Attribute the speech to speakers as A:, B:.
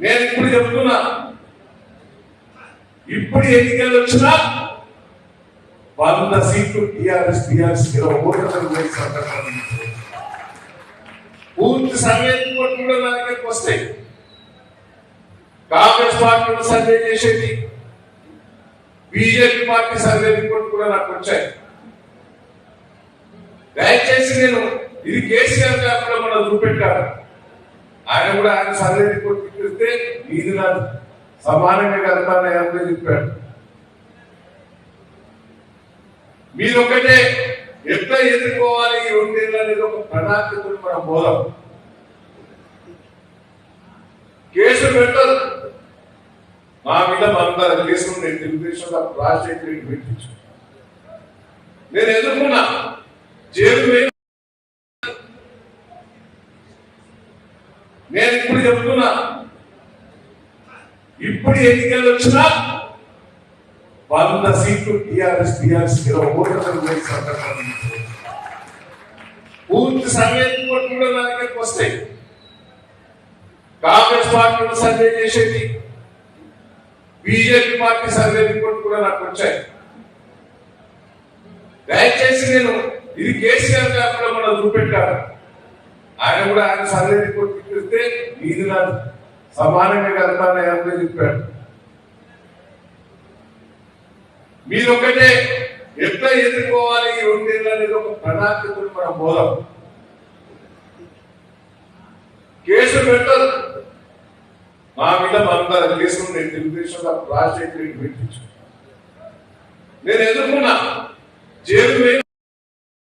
A: నేను ఇప్పుడు చెప్తున్నా. ఇప్పుడు ఎన్నికలు వచ్చినా వంద సీట్లు టిఆర్ఎస్ టిఆర్ఎస్ ఇరవై పూర్తి సర్వే రిపోర్ట్ కూడా నా వస్తాయి కాంగ్రెస్ పార్టీ సర్వే చేసేది బీజేపీ పార్టీ సర్వే రిపోర్ట్ కూడా నాకు వచ్చాయి. దయచేసి నేను ఇది కేసీఆర్ గారు కూడా మనం చూపెట్టారు ఆయన కూడా ఆయన సర్వే రిపోర్ట్ ఇది నాకు సమానంగా కడతానని ఆయన చెప్పాడు మీరొకటే ఎట్లా ఎదుర్కోవాలి ఈ రెండేళ్ళు అనేది ఒక ప్రణాళికలు మన బోధం కేసు పెట్టదు మా మీద మన కేసులు నేను తెలుగుదేశంలో రాజశేఖర రెడ్డి పెట్టించు నేను ఎదుర్కొన్నా జైలు నేను ఇప్పుడు చెప్తున్నా ఇప్పుడు ఎన్నికలు వచ్చినా వంద సీట్లు టిఆర్ఎస్ టిఆర్ఎస్ ఇరవై సందర్భం పూర్తి సర్వే రిపోర్ట్ కూడా నా దగ్గరకు వస్తాయి. కాంగ్రెస్ పార్టీ సర్వే చేసేది. బీజేపీ పార్టీ సర్వే రిపోర్ట్ కూడా నాకు వచ్చాయి. దయచేసి నేను ఇది కేసీఆర్ గారు కూడా మనం చూపెట్టాను ఆయన కూడా ఆయన సర్వే రిపోర్ట్ ఇస్తే ఇది నాకు సమానంగా కడతానని ఆయన చెప్పాడు? మీరు ఒకటే ఎట్లా ఎదుర్కోవాలి ఈ రెండేళ్ళు అనేది ఒక ప్రణాళికతో మన బోధం కేసు పెట్టదు మా మీద మందర కేసులు నేను తెలుగుదేశంలో రాజశేఖర రెడ్డి పెట్టించు నేను ఎదుర్కొన్నా జైలు